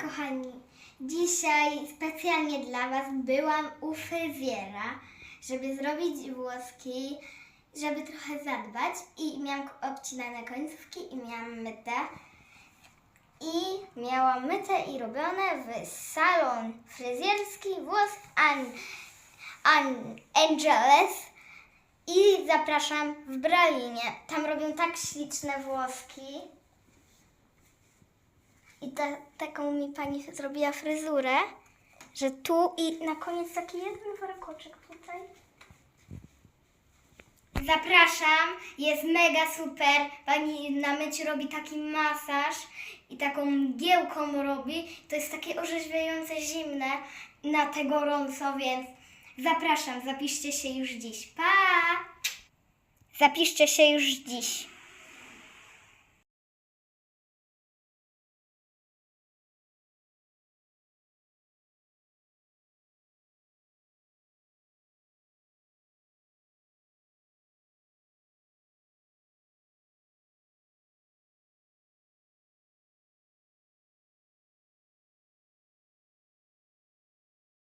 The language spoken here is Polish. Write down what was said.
kochani! Dzisiaj specjalnie dla Was byłam u fryzjera, żeby zrobić włoski, żeby trochę zadbać i miałam obcinane końcówki i miałam myte. I miałam myte i robione w salon fryzjerski włos An, An Angeles i zapraszam w Bralinie. Tam robią tak śliczne włoski. I ta, taką mi pani zrobiła fryzurę, że tu i na koniec taki jeden warkoczek tutaj. Zapraszam, jest mega super. Pani na myciu robi taki masaż i taką mgiełką robi. To jest takie orzeźwiające zimne na te gorąco, więc zapraszam, zapiszcie się już dziś. Pa! Zapiszcie się już dziś.